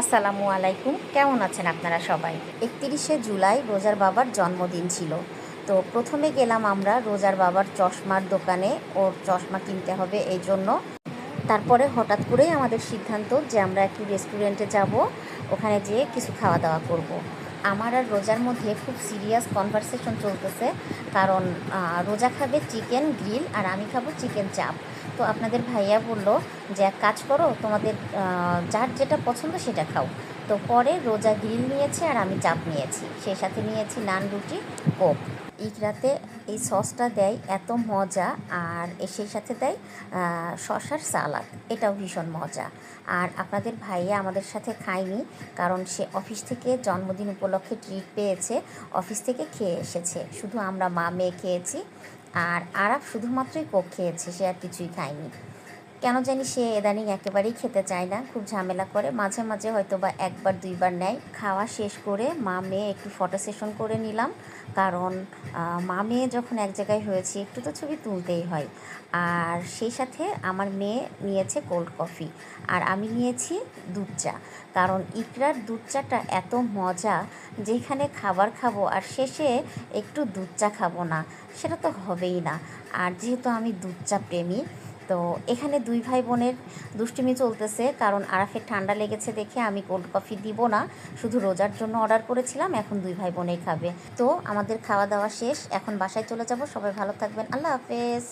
আসসালামু আলাইকুম। কেমন আছেন আপনারা সবাই? একত্রিশে জুলাই রোজার বাবার জন্মদিন ছিল। তো প্রথমে গেলাম আমরা রোজার বাবার চশমার দোকানে। ওর চশমা কিনতে হবে এই জন্য। তারপরে হঠাৎ করেই আমাদের সিদ্ধান্ত যে আমরা একটি রেস্টুরেন্টে যাব। ওখানে যেয়ে কিছু খাওয়া দাওয়া করব। আমার আর রোজার মধ্যে খুব সিরিয়াস কনভারসেশন চলতেছে। কারণ রোজা খাবে চিকেন গ্রিল আর আমি খাব চিকেন চাপ তো আপনাদের ভাইয়া বলল যে, এক কাজ করো, তোমাদের যার যেটা পছন্দ সেটা খাও। তো পরে রোজা গ্রিল নিয়েছে আর আমি চাপ নিয়েছি। সেই সাথে নিয়েছি নান রুটি, কোক। ইকরাতে এই সসটা দেয় এত মজা আর সেই সাথে দেয় শসার সালাদ। এটাও ভীষণ মজা। আর আপনাদের ভাইয়া আমাদের সাথে খায়নি কারণ সে অফিস থেকে জন্মদিন উপলক্ষে ট্রিট পেয়েছে, অফিস থেকে খেয়ে এসেছে। শুধু আমরা মা মেয়ে খেয়েছি আর আরাফ শুধুমাত্রই কোক খেয়েছে, সে আর কিছুই খায়নি। কেন জানি সে ইদানিং একেবারেই খেতে চায় না, খুব ঝামেলা করে। মাঝে মাঝে হয়তো বা একবার, দুইবার নেয়। খাওয়া শেষ করে মা মেয়ে একটু ফটো সেশন করে নিলাম। কারণ মা মেয়ে যখন এক জায়গায় হয়েছে, একটু তো ছবি তুলতেই হয়। আর সেই সাথে আমার মেয়ে নিয়েছে কোল্ড কফি আর আমি নিয়েছি দুধ চা। কারণ ইকরার দুধ চাটা এত মজা, যেখানে খাবার খাব আর শেষে একটু দুধ চা খাব না, সেটা তো হবেই না। আর যেহেতু আমি দুধ চা প্রেমী তো এখানে দুই ভাই বোনের দুষ্টুমি চলতেছে, কারণ আরাফের ঠান্ডা লেগেছে দেখে আমি কোল্ড কফি দিব না। শুধু রোজার জন্য অর্ডার করেছিলাম, এখন দুই ভাই বোনেই খাবে। তো আমাদের খাওয়া দাওয়া শেষ, এখন বাসায় চলে যাব। সবাই ভালো থাকবেন। আল্লাহ হাফেজ।